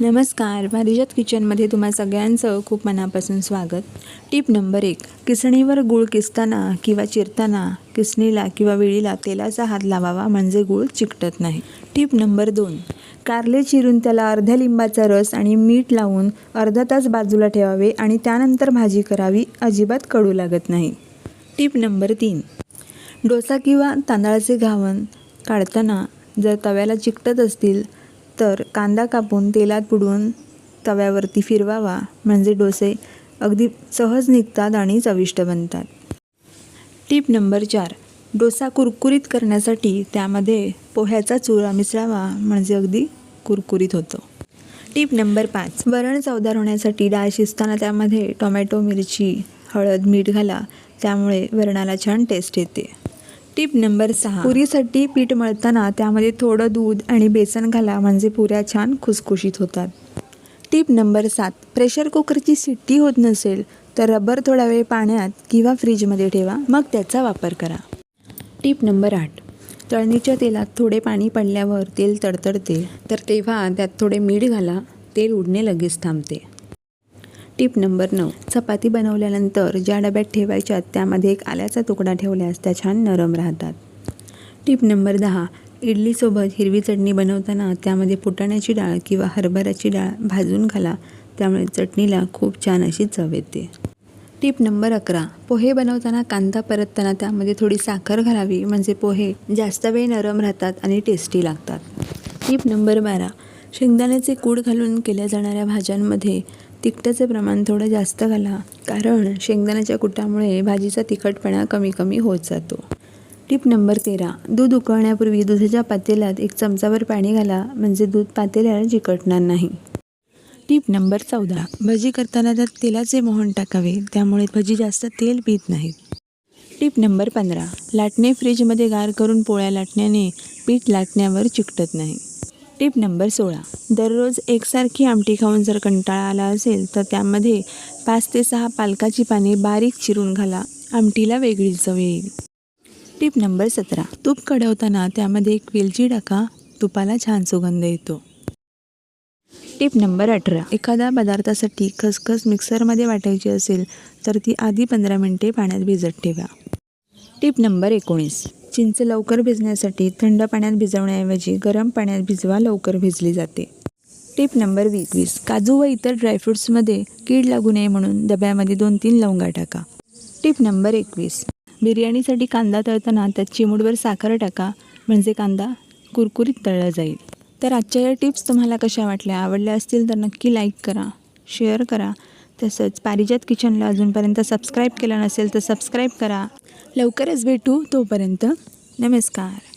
नमस्कार. भारिजात किचनमध्ये तुम्हा सगळ्यांचं खूप मनापासून स्वागत. टीप नंबर एक किसणीवर गूळ किसताना किंवा चिरताना किसणीला किंवा विळीला तेलाचा हात लावावा म्हणजे गूळ चिकटत नाही. टीप नंबर दोन कारले चिरून त्याला अर्ध्या लिंबाचा रस आणि मीठ लावून अर्धा तास बाजूला ठेवावे आणि त्यानंतर भाजी करावी अजिबात कडू लागत नाही. टीप नंबर तीन डोसा किंवा तांदळाचे घावन काढताना जर तव्याला चिकटत असतील तर कांदा कापून तेलात बुडवून तव्यावरती फिरवावा. म्हणजे डोसे अगदी सहज निघतात आणि चविष्ट बनतात. टीप नंबर चार. डोसा कुरकुरीत करण्यासाठी त्यामध्ये पोह्याचा चुरा मिसळावा. म्हणजे अगदी कुरकुरीत होतो. टीप नंबर पाच. वरण चवदार होण्यासाठी डाळ शिजताना त्यामध्ये टोमॅटो मिरची हळद मीठ घाला. त्यामुळे वरणाला छान टेस्ट येते. टीप नंबर सहा. पुरीसाठी पीठ मळताना त्यामध्ये थोडं दूध आणि बेसन घाला म्हणजे पुऱ्या छान खुसखुशीत होतात. टीप नंबर सात. प्रेशर कुकरची शिट्टी होत नसेल तर रबर थोडा वेळ पाण्यात किंवा फ्रीजमध्ये ठेवा. मग त्याचा वापर करा. टीप नंबर आठ. तळणीच्या तेलात थोडे पाणी पडल्यावर तेल तडतडते. तर तेव्हा त्यात थोडे मीठ घाला. तेल उडणे लगेच थांबते. टीप नंबर नऊ. चपाती बनवल्यानंतर ज्या डब्यात ठेवायच्यात त्यामध्ये एक आल्याचा तुकडा ठेवल्यास त्या छान नरम राहतात. टीप नंबर दहा. इडलीसोबत हिरवी चटणी बनवताना त्यामध्ये फुटाण्याची डाळ किंवा हरभऱ्याची डाळ भाजून घाला. त्यामुळे चटणीला खूप छान अशी चव येते. टीप नंबर अकरा. पोहे बनवताना कांदा परतताना त्यामध्ये थोडी साखर घालावी. म्हणजे पोहे जास्त वेळ नरम राहतात आणि टेस्टी लागतात. टीप नंबर बारा. शेंगदाण्याचे कूड घालून केल्या जाणाऱ्या भाज्यांमध्ये तिखटाचे प्रमाण थोडं जास्त घाला कारण शेंगदाण्याच्या कुटामुळे भाजीचा तिखटपणा कमी कमी होत जातो. टीप नंबर तेरा. दूध उकळण्यापूर्वी दुधाच्या पातेल्यात एक चमचाभर पाणी घाला म्हणजे दूध पातेल्याला चिकटणार नाही. टीप नंबर चौदा. भजी करताना त्यात तेलाचे मोहन टाकावे त्यामुळे भजी जास्त तेल पित नाहीत. टीप नंबर पंधरा. लाटणे फ्रीजमध्ये गार करून पोळ्या लाटण्याने पीठ लाटण्यावर चिकटत नाही. टिप नंबर सोळा. दररोज एकसारखी आमटी खाऊन जर कंटाळा आला असेल तर त्यामध्ये पाच ते सहा पालकाची पाने बारीक चिरून घाला. आमटीला वेगळी चव येईल. टीप नंबर सतरा. तूप कढवताना त्यामध्ये एक वेलची टाका तुपाला छान सुगंध येतो. टिप नंबर अठरा. एखाद्या पदार्थासाठी खसखस मिक्सरमध्ये वाटायची असेल तर ती आधी पंधरा मिनटे पाण्यात भिजत ठेवा. टीप नंबर एकोणीस. चिंच लवकर भिजण्यासाठी थंड पाण्यात भिजवण्याऐवजी गरम पाण्यात भिजवा लवकर भिजली जाते. टिप नंबर वीस वीस. काजू व इतर ड्रायफ्रूट्समध्ये कीड लागू नये म्हणून डब्यामध्ये दोन तीन लवंगा टाका. टीप नंबर एकवीस. बिर्याणीसाठी कांदा तळताना त्यात चिमूडवर साखर टाका म्हणजे कांदा कुरकुरीत तळला जाईल. तर आजच्या या टिप्स तुम्हाला कशा वाटल्या आवडल्या असतील तर नक्की लाईक करा शेअर करा. तसंच पारिजात किचनला अजूनपर्यंत सबस्क्राईब केलं नसेल तर सबस्क्राईब करा. लवकरच भेटू तोपर्यंत नमस्कार.